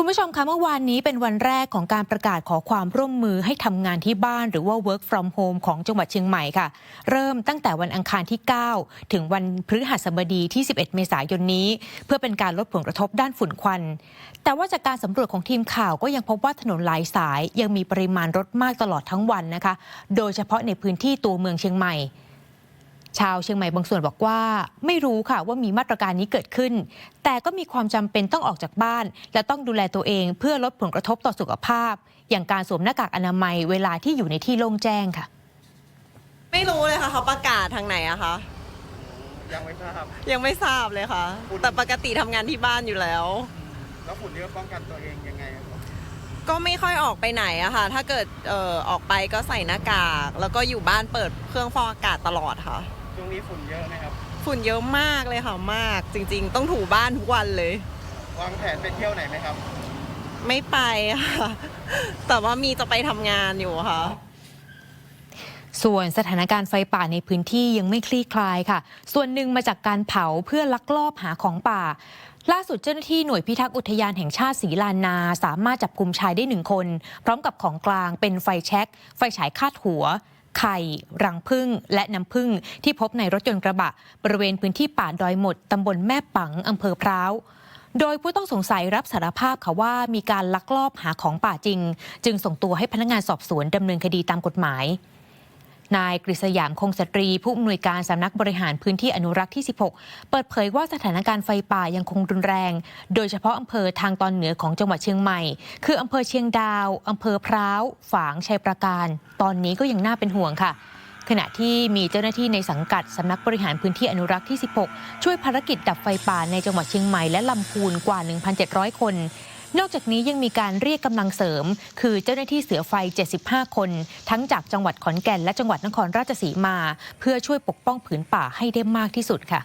คุณผู้ชมคะเมื่อวานนี้เป็นวันแรกของการประกาศขอความร่วมมือให้ทำงานที่บ้านหรือว่า work from home ของจังหวัดเชียงใหม่ค่ะ เริ่มตั้งแต่วันอังคารที่ 9 ถึงวันพฤหัสบดีที่ 11 เมษายนนี้ เพื่อเป็นการลดผลกระทบด้านฝุ่นควัน แต่ว่าจากการสำรวจของทีมข่าวก็ยังพบว่าถนนหลายสายยังมีปริมาณรถมากตลอดทั้งวันนะคะ โดยเฉพาะในพื้นที่ตัวเมืองเชียงใหม่ ชาวเชียงใหม่บางส่วนบอกว่า ไม่รู้ค่ะว่ามีมาตรการนี้เกิดขึ้น แต่ก็มีความจำเป็นต้องออกจากบ้าน และต้องดูแลตัวเองเพื่อลดผลกระทบต่อสุขภาพ อย่างการสวมหน้ากากอนามัยเวลาที่อยู่ในที่โล่งแจ้งค่ะ ไม่รู้เลยค่ะเขาประกาศทางไหนอะคะยังไม่ทราบยังไม่ทราบเลยค่ะ แต่ปกติทำงานที่บ้านอยู่แล้ว แล้วฝุ่นนี่ป้องกันตัวเองยังไงครับก็ไม่ค่อยออกไปไหนอะค่ะ ถ้าเกิดเอ่อออกไปก็ใส่หน้ากาก แล้วก็อยู่บ้านเปิดเครื่องฟอกอากาศตลอดค่ะ ช่วงนี้ฝุ่นเยอะนะครับ ฝุ่นเยอะมากเลยค่ะมากจริง ๆ ต้องถูบ้านทุกวันเลย วางแผนไปเที่ยวไหนไหมครับ ไม่ไปค่ะ แต่ว่ามีจะไปทำงานอยู่ค่ะ ส่วนสถานการณ์ไฟป่าในพื้นที่ยังไม่คลี่คลายค่ะ ส่วนหนึ่งมาจากการเผาเพื่อลักลอบหาของป่า ล่าสุดเจ้าหน้าที่หน่วยพิทักษ์อุทยานแห่งชาติศรีลานนาสามารถจับกลุ่มชายได้หนึ่งคน พร้อมกับของกลางเป็นไฟแช็กไฟฉายคาดหัว ไข่ รังพึ่ง และน้ำพึ่งที่พบในรถยนต์กระบะ บริเวณพื้นที่ป่าดอยหมดตำบลแม่ปังอำเภอพร้าวโดยผู้ต้องสงสัยรับสารภาพค่ะว่ามีการลักลอบหาของป่าจริง จึงส่งตัวให้พนักงานสอบสวนดำเนินคดีตามกฎหมาย นายกฤษยามคงสตรี ผู้อำนวยการสำนักบริหารพื้นที่อนุรักษ์ที่ 16 เปิดเผยว่าสถานการณ์ไฟป่ายังคงรุนแรง โดยเฉพาะอำเภอทางตอนเหนือของจังหวัดเชียงใหม่ คืออำเภอเชียงดาวอำเภอพร้าว ฝางชัยประการ ตอนนี้ก็ยังน่าเป็นห่วงค่ะขณะที่มีเจ้าหน้าที่ในสังกัดสำนักบริหารพื้นที่อนุรักษ์ที่ 16 ช่วยภารกิจดับไฟป่าในจังหวัดเชียงใหม่และลำพูนกว่า 1,700 คน นอกจากนี้ยังมีการเรียกกำลังเสริม คือเจ้าหน้าที่เสือไฟ 75 คน ทั้งจากจังหวัดขอนแก่นและจังหวัดนครราชสีมา เพื่อช่วยปกป้องผืนป่าให้ได้มากที่สุดค่ะ